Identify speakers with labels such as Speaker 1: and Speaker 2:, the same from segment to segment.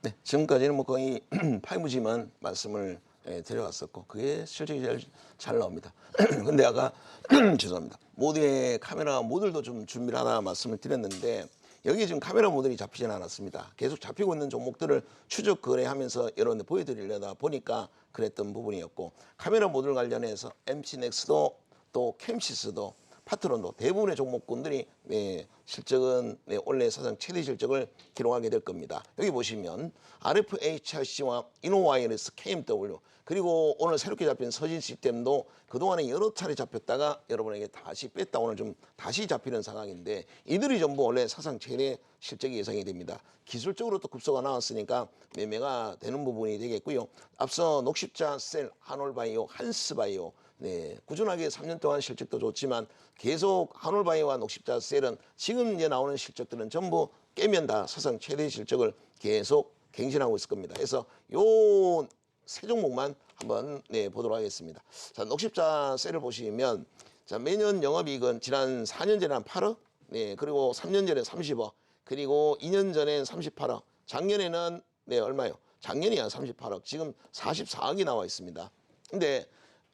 Speaker 1: 네, 지금까지는 뭐 거의 파이브지만 말씀을 예, 드려왔었고 그게 실적이 제일 잘 나옵니다. 근데 아까 죄송합니다. 모드의 카메라 모듈도 좀 준비를 하나 말씀을 드렸는데 여기 지금 카메라 모듈이 잡히지는 않았습니다. 계속 잡히고 있는 종목들을 추적 거래하면서 여러분들 보여드리려다 보니까 그랬던 부분이었고 카메라 모듈 관련해서 MC넥스도 또 캠시스도 파트론도 대부분의 종목군들이 네, 실적은 네, 올해 사상 최대 실적을 기록하게 될 겁니다. 여기 보시면 RFHRC와 이노와이어스 KMW 그리고 오늘 새롭게 잡힌 서진 시스템도 그동안에 여러 차례 잡혔다가 여러분에게 다시 뺐다 오늘 좀 다시 잡히는 상황인데 이들이 전부 원래 사상 최대 실적이 예상이 됩니다. 기술적으로 또 급소가 나왔으니까 매매가 되는 부분이 되겠고요. 앞서 녹십자, 셀, 한올바이오, 한스바이오 네, 꾸준하게 3년 동안 실적도 좋지만 계속 한올바이오와 녹십자 셀은 지금 이제 나오는 실적들은 전부 깨면 다 사상 최대 실적을 계속 갱신하고 있을 겁니다. 그래서 요 세 종목만 한번 네, 보도록 하겠습니다. 자, 녹십자 셀을 보시면 자, 매년 영업이익은 지난 4년 전에 한 8억, 네, 그리고 3년 전에 30억, 그리고 2년 전엔 38억, 작년에는 네, 얼마요? 작년이 한 38억, 지금 44억이 나와 있습니다. 근데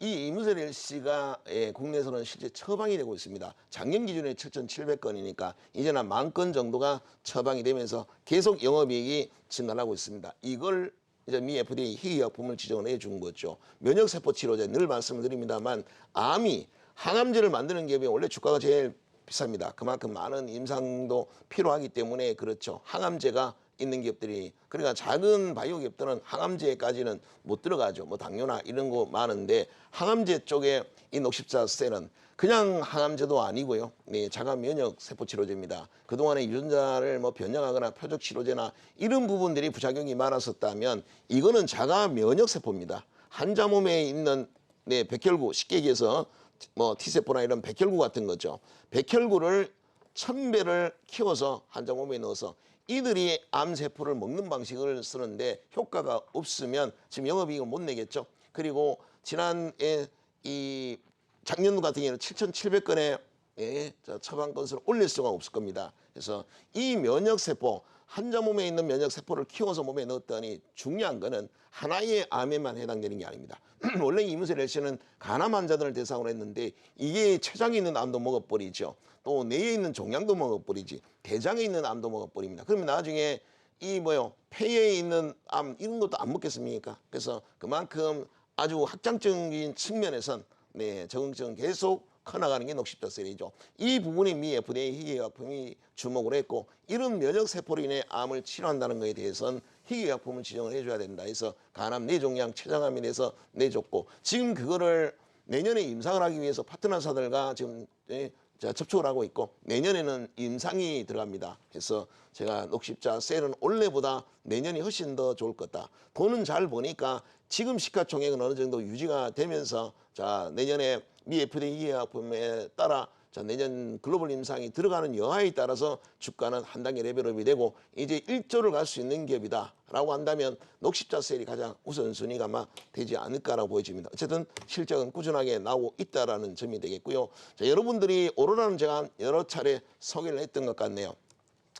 Speaker 1: 이 이무셀 LC가 예, 국내에서는 실제 처방이 되고 있습니다. 작년 기준에 7,700건이니까 이제는 한 만 건 정도가 처방이 되면서 계속 영업이익이 증가하고 있습니다. 이걸 이제 미 FDA 희귀약품을 지정을 해준 거죠. 면역세포 치료제 늘 말씀을 드립니다만 암이 항암제를 만드는 기업이 원래 주가가 제일 비쌉니다. 그만큼 많은 임상도 필요하기 때문에 그렇죠. 항암제가 있는 기업들이 그러니까 작은 바이오 기업들은 항암제까지는 못 들어가죠. 뭐 당뇨나 이런 거 많은데 항암제 쪽에 이 녹십자 셀은 그냥 항암제도 아니고요. 네, 자가 면역 세포 치료제입니다. 그동안에 유전자를 뭐 변형하거나 표적 치료제나 이런 부분들이 부작용이 많았었다면 이거는 자가 면역 세포입니다. 환자 몸에 있는 네, 백혈구 쉽게 얘기해서 뭐 T세포나 이런 백혈구 같은 거죠. 백혈구를 천 배를 키워서 환자 몸에 넣어서 이들이 암세포를 먹는 방식을 쓰는데 효과가 없으면 지금 영업이익을 못 내겠죠. 그리고 지난해 이 작년 같은 경우는 7,700건의 예, 자, 처방 건수를 올릴 수가 없을 겁니다. 그래서 이 면역세포 환자 몸에 있는 면역 세포를 키워서 몸에 넣었더니 중요한 거는 하나의 암에만 해당되는 게 아닙니다. 원래 이문세 렐시는 간암 환자들을 대상으로 했는데 이게 췌장에 있는 암도 먹어버리죠. 또 뇌에 있는 종양도 먹어버리지. 대장에 있는 암도 먹어버립니다. 그러면 나중에 이 뭐요 폐에 있는 암 이런 것도 안 먹겠습니까? 그래서 그만큼 아주 확장적인 측면에선 네 적응증 계속 커나가는 게 녹십자셀이죠. 이 부분이 미 FDA 희귀약품이 주목을 했고 이런 면역 세포로 인해 암을 치료한다는 것에 대해서는 희귀약품을 지정을 해줘야 된다. 해서 간암 뇌종양 췌장암에 대해서 내줬고 지금 그거를 내년에 임상을 하기 위해서 파트너사들과 지금 예, 자, 접촉을 하고 있고 내년에는 임상이 들어갑니다. 그래서 제가 녹십자 셀은 올해보다 내년이 훨씬 더 좋을 거다. 돈은 잘 버니까 지금 시가총액은 어느 정도 유지가 되면서 자 내년에 미 FDA 희약품에 따라 자 내년 글로벌 임상이 들어가는 여하에 따라서 주가는 한 단계 레벨업이 되고 이제 1조를 갈 수 있는 기업이다라고 한다면 녹십자 셀이 가장 우선순위가 아마 되지 않을까라고 보여집니다. 어쨌든 실적은 꾸준하게 나오고 있다라는 점이 되겠고요. 자, 여러분들이 오로라는 제가 여러 차례 소개를 했던 것 같네요.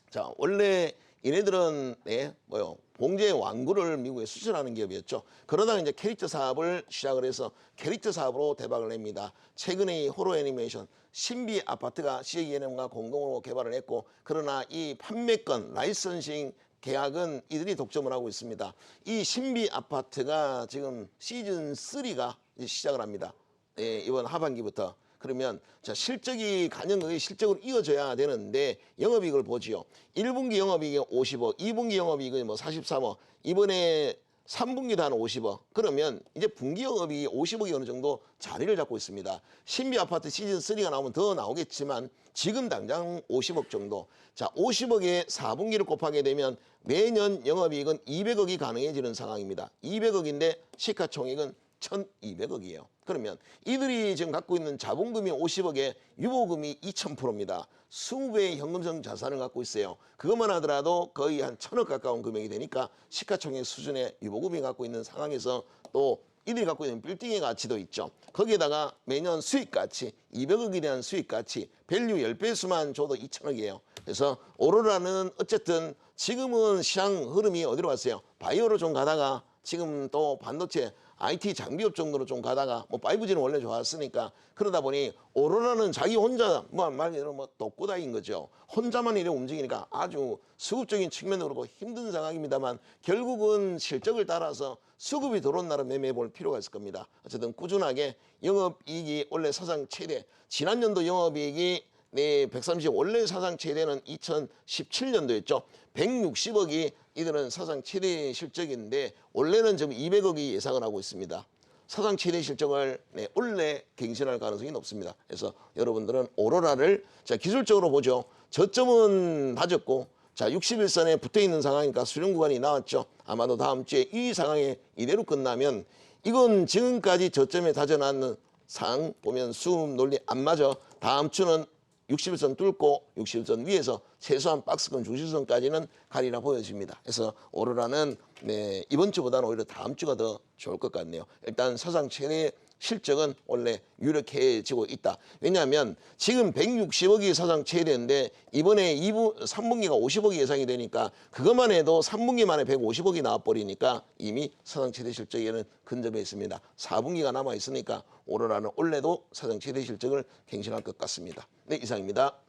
Speaker 1: 자 원래 얘네들은 네 뭐요 봉제 완구를 미국에 수출하는 기업이었죠. 그러다가 이제 캐릭터 사업을 시작을 해서 캐릭터 사업으로 대박을 냅니다. 최근에 이 호러 애니메이션 신비 아파트가 CJNM과 공동으로 개발을 했고 그러나 이 판매권 라이선싱 계약은 이들이 독점을 하고 있습니다. 이 신비 아파트가 지금 시즌 3가 시작을 합니다. 예, 이번 하반기부터. 그러면 자 실적이 간연하게 실적으로 이어져야 되는데 영업이익을 보지요. 1분기 영업이익이 50억, 2분기 영업이익이 뭐 43억, 이번에 3분기도 한 50억. 그러면 이제 분기 영업이 50억이 어느 정도 자리를 잡고 있습니다. 신비 아파트 시즌 3가 나오면 더 나오겠지만 지금 당장 50억 정도. 자, 50억에 4분기를 곱하게 되면 매년 영업이익은 200억이 가능해지는 상황입니다. 200억인데 시가총액은 1,200억이에요. 그러면 이들이 지금 갖고 있는 자본금이 50억에 유보금이 2,000%입니다. 20배의 현금성 자산을 갖고 있어요. 그것만 하더라도 거의 한 천억 가까운 금액이 되니까 시가총액 수준의 유보금이 갖고 있는 상황에서 또 이들이 갖고 있는 빌딩의 가치도 있죠. 거기에다가 매년 수익 가치, 200억에 대한 수익 가치, 밸류 10배수만 줘도 2천억이에요. 그래서 오로라는 어쨌든 지금은 시장 흐름이 어디로 갔어요? 바이오로 좀 가다가 지금 또 반도체 IT 장비업 정도로 좀 가다가 뭐 5G는 원래 좋았으니까 그러다 보니 오로라는 자기 혼자 뭐말 그대로 뭐 독고다인 거죠. 혼자만 이래 움직이니까 아주 수급적인 측면으로 그렇고 힘든 상황입니다만 결국은 실적을 따라서 수급이 들어온 날은 매매해 볼 필요가 있을 겁니다. 어쨌든 꾸준하게 영업이익이 원래 사상 최대 지난 연도 영업이익이 네, 130 원래 사상 최대는 2017년도였죠. 160억이 이들은 사상 최대 실적인데 원래는 지금 200억이 예상을 하고 있습니다. 사상 최대 실적을 네, 원래 갱신할 가능성이 높습니다. 그래서 여러분들은 오로라를 자 기술적으로 보죠. 저점은 다졌고 자 61선에 붙어 있는 상황이니까 수렴 구간이 나왔죠. 아마도 다음 주에 이 상황에 이대로 끝나면 이건 지금까지 저점에 다져놨는 상 보면 수급 논리 안 맞아. 다음 주는 61선 뚫고 61선 위에서 최소한 박스권 중심선까지는 가리라 보여집니다. 그래서 오로라는 네, 이번 주보다는 오히려 다음 주가 더 좋을 것 같네요. 일단 사상 최대 실적은 원래 유력해지고 있다. 왜냐하면 지금 160억이 사상 최대인데 이번에 2부, 3분기가 50억이 예상이 되니까 그것만 해도 3분기 만에 150억이 나와버리니까 이미 사상 최대 실적에는 근접해 있습니다. 4분기가 남아 있으니까 오로라는 올해도 사상 최대 실적을 갱신할 것 같습니다. 네, 이상입니다.